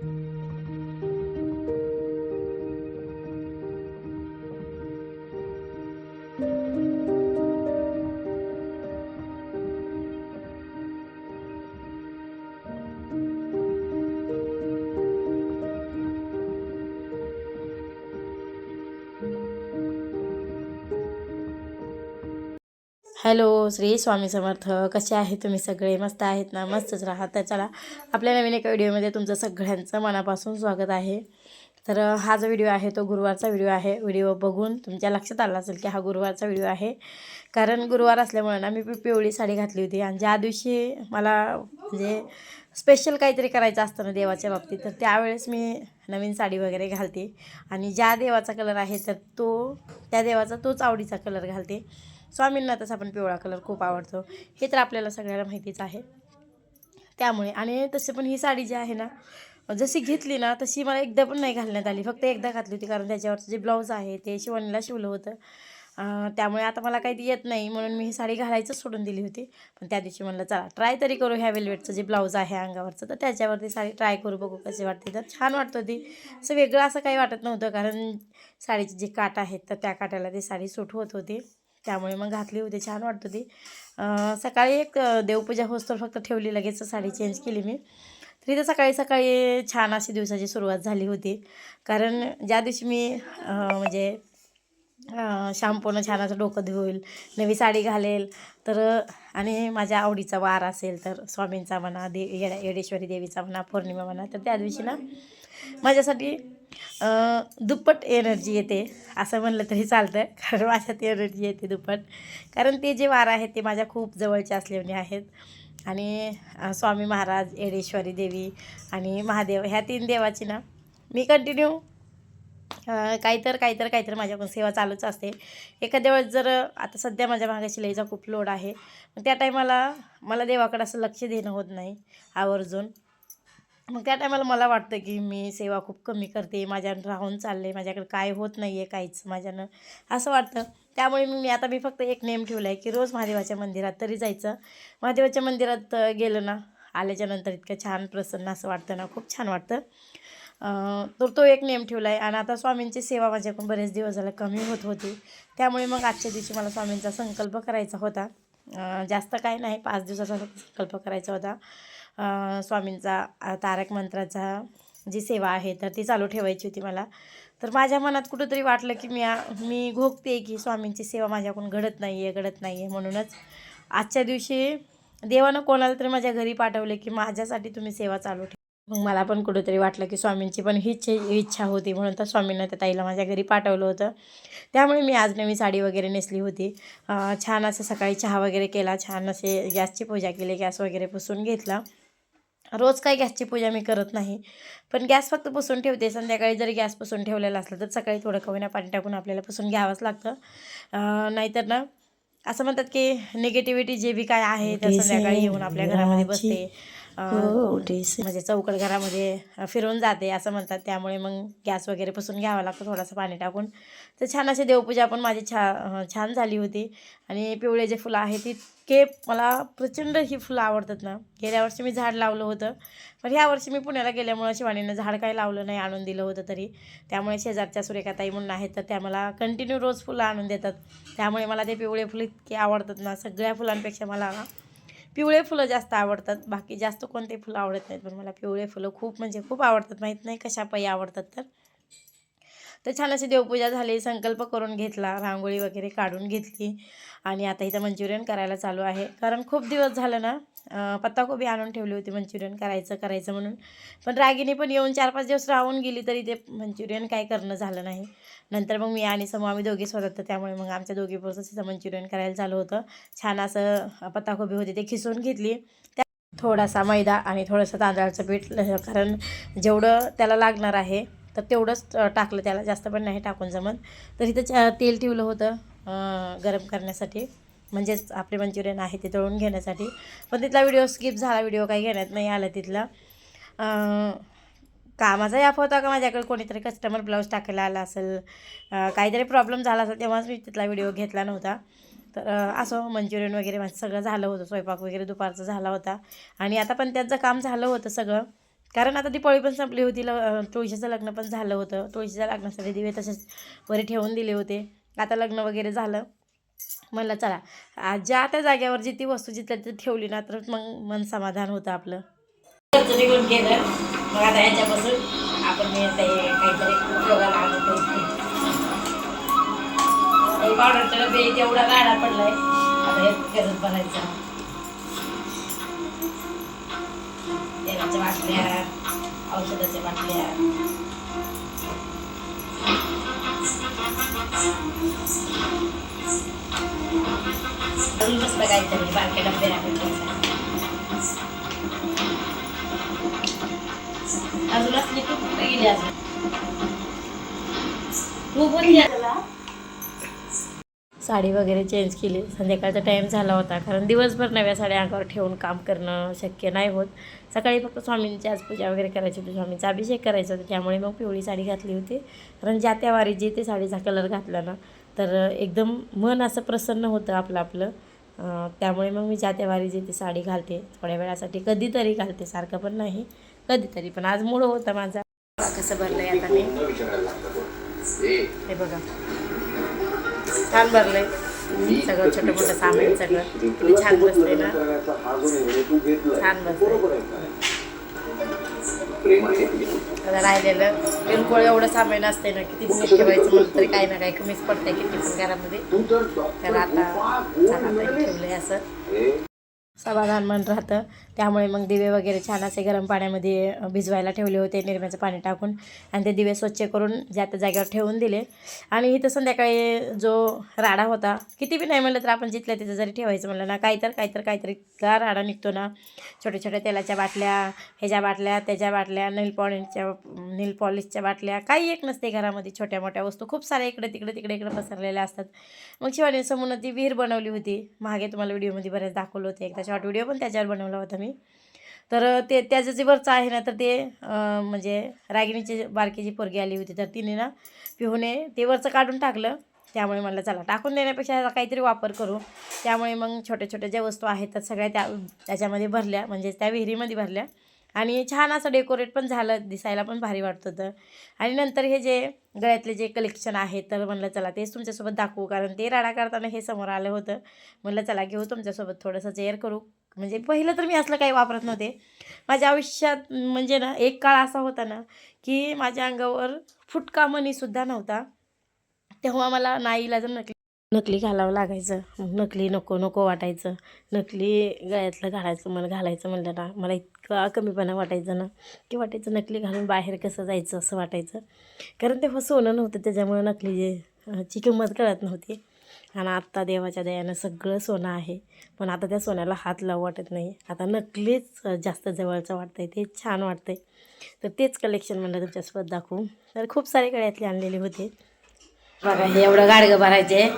thank you hello Shri Swami Samarth. कसे आहे तुम्ही सगळे? मस्त आहेत ना? मस्तच राहा तर चला आपल्या नवीन एका व्हिडिओमध्ये तुमचं सगळ्यांचं मनापासून स्वागत आहे. तर हा जो व्हिडिओ आहे तो गुरुवारचा व्हिडिओ आहे. व्हिडिओ बघून तुमच्या लक्षात आला असेल की हा गुरुवारचा व्हिडिओ आहे. कारण गुरुवार असल्यामुळे ना मी पिवळी साडी घातली होती. आणि ज्या दिवशी मला म्हणजे स्पेशल काहीतरी करायचं असतं ना देवाच्या बाबतीत तर त्यावेळेस मी नवीन साडी वगैरे घालते. आणि ज्या देवाचा कलर आहे तर तो त्या देवाचा तोच आवडीचा कलर घालते. स्वामींना तसा पण पिवळा कलर खूप आवडतो. हे तर आपल्याला सगळ्याला माहितीच आहे. त्यामुळे आणि तसे पण ही साडी जी आहे ना जशी घेतली ना तशी मला एकदा पण नाही घालण्यात आली. फक्त एकदा घातली होती कारण त्याच्यावरचं जे ब्लाऊज आहे ते शिवणीला शिवलं होतं. त्यामुळे आता मला काही येत नाही म्हणून मी ही साडी घालायचंच सोडून दिली होती. पण त्या दिवशी म्हणलं चला ट्राय तरी करू ह्या वेल्वेटचं जे ब्लाऊज आहे अंगावरचं. तर त्याच्यावरती साडी ट्राय करू बघू कसे वाटते. तर छान वाटत होती. असं वेगळं असं काही वाटत नव्हतं कारण साडीचे जे काट आहेत तर त्या काटाला ती साडी सूट होत होती. त्यामुळे मग घातली होती छान वाटत होती. सकाळी एक देवपूजा होस्तर फक्त ठेवली लगेच साडी चेंज केली मी. तरी तर सकाळी सकाळी छान अशी दिवसाची सुरुवात झाली होती. कारण ज्या दिवशी मी म्हणजे शॅम्पूनं छान असं डोकं धुईल नवी साडी घालेल तर आणि माझ्या आवडीचा वार असेल तर स्वामींचा म्हणा दे येडा येडेश्वरी देवीचा म्हणा पौर्णिमा म्हणा तर त्या दिवशी ना माझ्यासाठी दुप्पट एनर्जी येते. असं म्हणलं तरी चालतं कारण माझ्यात एनर्जी येते दुप्पट. कारण ते जे वारं आहेत ते माझ्या खूप जवळचे असलेले आहेत. आणि स्वामी महाराज येडेश्वरी देवी आणि महादेव ह्या तीन देवाची ना मी कंटिन्यू अं, काहीतर काहीतर काहीतर माझ्याकडून सेवा चालूच असते. एखाद्या वेळेस जर आता सध्या माझ्या मागे शिलाईचा खूप लोड आहे. त्या टायमाला मला देवाकडं असं लक्ष देणं होत नाही. आवर्जून. मग त्या टायमाला मला वाटतं की मी सेवा खूप कमी करते माझ्यानं राहून चालले माझ्याकडे काय होत नाही आहे काहीच माझ्यानं असं वाटतं. त्यामुळे मी आता मी फक्त एक नेम ठेवला आहे की रोज महादेवाच्या मंदिरात तरी जायचं. महादेवाच्या मंदिरात गेलं ना आल्याच्यानंतर इतकं छान प्रसन्न असं वाटतं ना खूप छान वाटतं. तर तो एक नेम ठेवला आहे आणि आता स्वामींची सेवा माझ्याकडून बरेच दिवस झाला कमी होत होती. त्यामुळे मग आजच्या दिवशी मला स्वामींचा संकल्प करायचा होता. जास्त काय नाही पाच दिवसाचा संकल्प करायचा होता. स्वामींचा तारक मंत्राचा जी सेवा आहे तर ती चालू ठेवायची होती मला. तर माझ्या मनात कुठंतरी वाटलं की मी मी घोगते की स्वामींची सेवा माझ्याकडून घडत नाही आहे घडत नाही आहे म्हणूनच आजच्या दिवशी देवानं कोणाला तरी माझ्या घरी पाठवले की माझ्यासाठी तुम्ही सेवा चालू ठेवा. मग मला पण कुठंतरी वाटलं की स्वामींची पण हीच इच्छा होती म्हणून तर स्वामींना त्या ताईला माझ्या घरी पाठवलं होतं. त्यामुळे मी आज नवी साडी वगैरे नेसली होती. छान असं सकाळी चहा वगैरे केला छान असे गॅसची पूजा केली गॅस वगैरे पुसून घेतला. रोज काही गॅसची पूजा मी करत नाही. पण गॅस फक्त पुसून ठेवते. संध्याकाळी जरी गॅस पुसून ठेवलेला असला तर सकाळी थोडं कमीना पाणी टाकून आपल्याला पुसून घ्यावंच लागतं. नाहीतर ना असं म्हणतात की निगेटिव्हिटी जे बी काय आहे तर संध्याकाळी येऊन आपल्या घरामध्ये बसते. म्हणजे चौकट घरामध्ये फिरून जाते असं म्हणतात. त्यामुळे मग गॅस वगैरे पुसून घ्यावा लागतो थोडंसं पाणी टाकून. तर छान अशी देवपूजा पण माझी छा छान झाली होती. आणि पिवळे जे फुलं आहेत इतके मला प्रचंड ही फुलं आवडतात ना. गेल्या वर्षी मी झाड लावलं होतं. पण ह्या वर्षी मी पुण्याला गेल्यामुळं शिवानीनं झाड काही लावलं नाही आणून दिलं होतं तरी. त्यामुळे शेजारच्या सुरेखाताई म्हणून आहेत तर त्या मला कंटिन्यू रोज फुलं आणून देतात. त्यामुळे मला ते पिवळे फुलं इतके आवडतात ना सगळ्या फुलांपेक्षा मला ना. पिवळे फुलं जास्त आवडतात. बाकी जास्त कोणते फुलं आवडत नाहीत पण मला पिवळे फुलं खूप म्हणजे खूप आवडतात. माहीत नाही कशापायी आवडतात तर. तर छान अशी देवपूजा झाली संकल्प करून घेतला रांगोळी वगैरे काढून घेतली. आणि आता इथं मंचुरियन करायला चालू आहे. कारण खूप दिवस झालं ना पत्ताकोबी आणून ठेवली होती मंचुरियन करायचं करायचं म्हणून. पण रागिनी पण येऊन चार पाच दिवस राहून गेली तरी ते मंचुरियन काय करणं झालं नाही. नंतर मग मी आणि समूह आम्ही दोघीच होतात तर त्यामुळे मग आमच्या दोघी पुरतं तिथं मंचुरियन करायला चालू होतं. छान असं पत्ताकोबी होती ते खिसून घेतली. त्या थोडासा मैदा आणि थोडंसं तांदळाचं पीठ कारण जेवढं त्याला लागणार आहे तर तेवढंच टाकलं त्याला. जास्त पण नाही टाकून जमत. तर इथं च- तेल ठेवलं होतं गरम करण्यासाठी. म्हणजेच आपले मंचुरियन आहे ते तळून घेण्यासाठी. पण तिथला व्हिडिओ स्किप झाला व्हिडिओ काही घेण्यात नाही आला तिथला. का कामाचा याप होता का माझ्याकडे कोणीतरी कस्टमर ब्लाऊज टाकायला आला असेल काहीतरी प्रॉब्लेम झाला असेल तेव्हाच मी तिथला व्हिडिओ घेतला नव्हता. तर असं मंचुरियन वगैरे माझं सगळं झालं होतं. स्वयंपाक वगैरे दुपारचं झाला होता. आणि आता पण त्यांचं काम झालं होतं सगळं. कारण आता दिपाळी पण संपली होती ल तुळशीचं लग्न पण झालं होतं. तुळशीच्या लग्नासाठी दिवे तसेच वरी ठेवून दिले होते. आता लग्न वगैरे झालं. म्हणलं चला ज्या त्या जाग्यावर जी ती वस्तू जिथल्या तिथं ठेवली ना तर मग मन समाधान होतं आपलं. निघून गेलं. मग आता याच्यापासून आपण काहीतरी उपयोगाला आणतो पावडरचा डबे तेवढा गाडा पडलाय. आता हे गरज भरायचा तेलाच्या बाटल्या औषधाच्या बाटल्या अजून मस्त काहीतरी बारके डबे अजून असली खूप गेली अजून. तू पण गेला साडी वगैरे चेंज केली. संध्याकाळचा टाईम झाला होता. कारण दिवसभर नव्या साड्या अंगावर ठेवून काम करणं शक्य नाही होत. सकाळी फक्त स्वामींची आज पूजा वगैरे करायची होती. स्वामींचा अभिषेक करायचा होता. त्यामुळे मग पिवळी साडी घातली होती. कारण ज्या त्या वारी जे ते साडीचा कलर घातला ना तर एकदम मन असं प्रसन्न होतं आपलं आपलं. त्यामुळे मग मी ज्या त्या वारी जे ती साडी घालते थोड्या वेळासाठी कधीतरी घालते. सारखं पण नाही कधीतरी. पण आज मूळ होता माझा. कसं भरलंय आता मी? हे बघा. छान भरलंय. सगळं छोटं मोठं सामान सगळं. किती छान बसलंय ना. छान बसलंय राहिलेलं बिलकुल एवढं सामान असतंय ना किती नीट ठेवायचं म्हणून तरी काही ना काही कमीच पडतंय किती पण घरामध्ये. तर आता चला आता ठेवलंय असं. समाधान मन राहतं. त्यामुळे मग दिवे वगैरे छान असे गरम पाण्यामध्ये भिजवायला ठेवले होते निरम्याचं पाणी टाकून. आणि ते दिवे स्वच्छ करून ज्या त्या जागेवर ठेवून दिले. आणि इथं संध्याकाळी जो राडा होता किती बी नाही म्हणलं तर आपण जिथल्या तिथं जरी ठेवायचं म्हणलं ना काही तर काहीतर काहीतरी का राडा निघतो ना. छोट्या छोट्या तेलाच्या बाटल्या ह्याच्या बाटल्या त्याच्या बाटल्या नेल पॉलिशच्या नेल पॉलिशच्या बाटल्या काही एक नसते घरामध्ये. छोट्या मोठ्या वस्तू खूप साऱ्या इकडे तिकडे तिकडे इकडे पसरलेल्या असतात. मग शिवाने समोर ती विहीर बनवली होती. मागे तुम्हाला व्हिडिओमध्ये बरेच दाखवलं होते. एकदा शॉर्ट व्हिडिओ पण त्याच्यावर बनवला होता मी. तर ते त्याचं जे वरचं आहे ना तर ते म्हणजे रागिणीची बारकीची पोरगी आली होती. तर तिने ना पिहूने ते वरचं काढून टाकलं. त्यामुळे म्हणलं चला टाकून देण्यापेक्षा याचा काहीतरी वापर करू. त्यामुळे मग छोट्या छोट्या ज्या वस्तू आहेत तर सगळ्या त्या त्याच्यामध्ये भरल्या. म्हणजे त्या विहिरीमध्ये भरल्या. आणि छान असं डेकोरेट पण झालं दिसायला पण भारी वाटत होतं. आणि नंतर हे जे गळ्यातले जे कलेक्शन आहे तर म्हणलं चला तेच तुमच्यासोबत दाखवू कारण ते राडा करताना हे समोर आलं होतं. म्हणलं चला घेऊ तुमच्यासोबत थोडंसं चेअर करू. म्हणजे पहिलं तर मी असलं काही वापरत नव्हते. माझ्या आयुष्यात म्हणजे ना एक काळ असा होता ना की माझ्या अंगावर फुटका मणीसुद्धा नव्हता. तेव्हा मला नाईला जर नकली नकली घालावं लागायचं. मग नकली नको नको वाटायचं. नकली गळ्यातलं घालायचं मला घालायचं म्हणलं ना मला इतका कमीपणा वाटायचं ना की वाटायचं नकली घालून बाहेर कसं जायचं असं वाटायचं. कारण तेव्हा सोनं नव्हतं त्याच्यामुळं नकली जे ची किंमत कळत नव्हती. आणि आत्ता देवाच्या दयानं सगळं सोनं आहे. पण आता त्या सोन्याला हात लावू वाटत नाही. आता नकलीच जास्त जवळचं वाटतंय ते छान वाटतंय. तर तेच कलेक्शन म्हणलं तुमच्यासोबत दाखवू. तर खूप सारे गळ्यातले आणलेले होते. बघा हे एवढं गाडगं भरायचे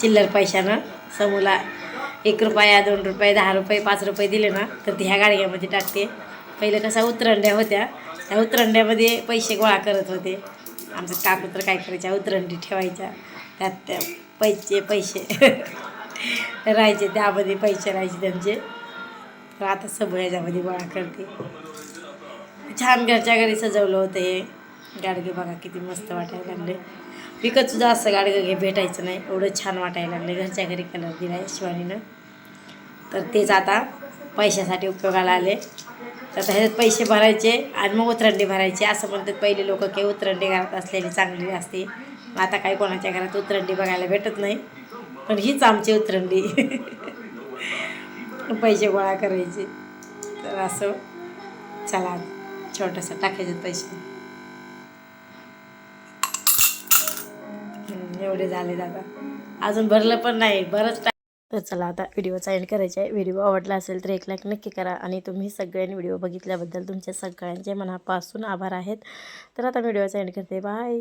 चिल्लर पैशानं. समूला एक रुपया दोन रुपये दहा रुपये पाच रुपये दिले ना तर ती ह्या गाडग्यामध्ये टाकते. पहिलं कसा उतरंड्या होत्या त्या उतरंड्यामध्ये पैसे गोळा करत होते. आमचं काकू तर काय करायच्या उतरंडी ठेवायच्या त्यात त्या पैसे पैसे. राहायचे त्यामध्ये पैसे राहायचे त्यांचे. तर आता सगळं याच्यामध्ये गोळा करते. छान घरच्या घरी सजवलं होतं हे. गाडगे बघा किती मस्त वाटायला लागले. विकत सुद्धा असं गाडगं घे भेटायचं नाही. एवढं छान वाटायला लागलं घरच्या घरी कलर दिला आहे शिवानीनं. तर तेच आता पैशासाठी उपयोगाला आले. तर आता ह्याच्यात पैसे भरायचे आणि मग उतरंडी भरायचे. असं म्हणतात पहिले लोक की उतरंडी घरात असलेली चांगली असते. मग आता काही कोणाच्या घरात उतरंडी बघायला भेटत नाही. पण हीच आमची उतरंडी. पैसे गोळा करायचे. तर असं. चला छोटंसं टाकायचे पैसे. एवढे झाले दादा. अजून भरलं पण नाही बरंच तर चला आता व्हिडिओचा एंड करायचा आहे व्हिडिओ आवडला असेल तर एक लाईक नक्की करा आणि तुम्ही सगळ्यांनी व्हिडिओ बघितल्याबद्दल तुमच्या सगळ्यांचे मनापासून आभार आहेत. तर आता व्हिडिओचा एंड करते. बाय